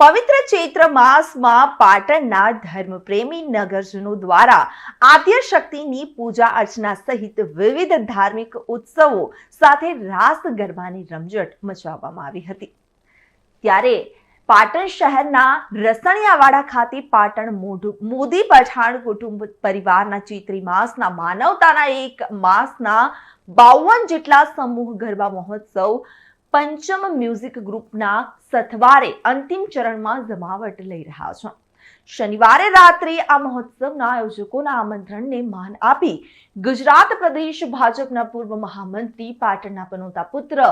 પવિત્ર ચૈત્ર માસમાં પાટણના ધર્મપ્રેમી નગરજનો દ્વારા આદ્ય શક્તિની પૂજા અર્ચના સહિત વિવિધ ધાર્મિક ઉત્સવો સાથે રાસ ગરબાની રમઝટ મચાવવામાં આવી હતી. ત્યારે પાટણ શહેરના રસણિયાવાડા ખાતે પાટણ મોદી પઠાણ કુટુંબ પરિવારના ચૈત્રી માસના માનવતાના એક માસના બાવન જેટલા સમૂહ ગરબા મહોત્સવ પંચમ મ્યુઝિક ગ્રુપના સથવારે અંતિમ ચરણમાં જમાવટ લઈ રહ્યા છે. શનિવારે રાત્રે આ મહોત્સવના આયોજકોના આમંત્રણને માન આપી ગુજરાત પ્રદેશ ભાજપના પૂર્વ મહામંત્રી પાટણના પનોતા પુત્ર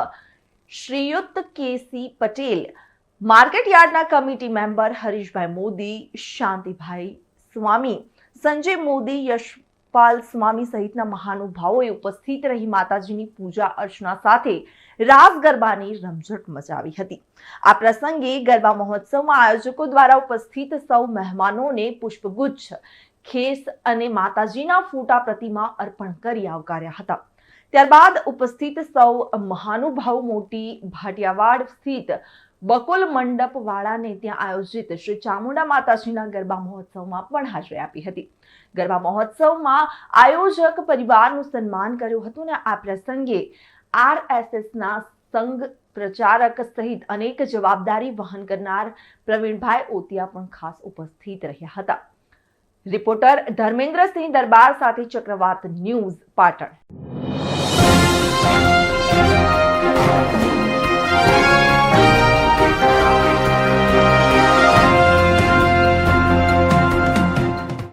શ્રીયુત કેસી પટેલ, માર્કેટ યાર્ડના કમિટી મેમ્બર હરીશભાઈ મોદી, શાંતિભાઈ સ્વામી, સંજય મોદી યશપાલ સ્વામી સહિતના મહાનુભાવોએ ઉપસ્થિત રહી માતાજીની પૂજા અર્ચના સાથે રાસ ગરબાની રમઝટ મચાવી હતી. આ પ્રસંગે ગરબા મહોત્સવમાં આયોજકો દ્વારા ઉપસ્થિત સૌ મહેમાનોને પુષ્પગુચ્છ, ખેસ અને માતાજીના ફોટા પ્રતિમા અર્પણ કરી આવકાર્યા હતા. ત્યારબાદ ઉપસ્થિત સૌ મહાનુભાવ મોટી ભાટિયાવાડ સ્થિત બકુલ મંડપ વાળાને ત્યાં આયોજિત શ્રી ચામુંડા માતાજીના ગરબા મહોત્સવમાં પણ હાજરી આપી હતી. ગરબા મહોત્સવમાં આયોજક પરિવારનું સન્માન કર્યું હતું અને આ પ્રસંગે આરએસએસના સંઘ પ્રચારક સહિત અનેક જવાબદારી વહન કરનાર પ્રવીણભાઈ ઓતિયા પણ ખાસ ઉપસ્થિત રહ્યા હતા. રિપોર્ટર ધર્મેન્દ્રસિંહ દરબાર સાથે ચક્રવાત ન્યૂઝ પાટણ.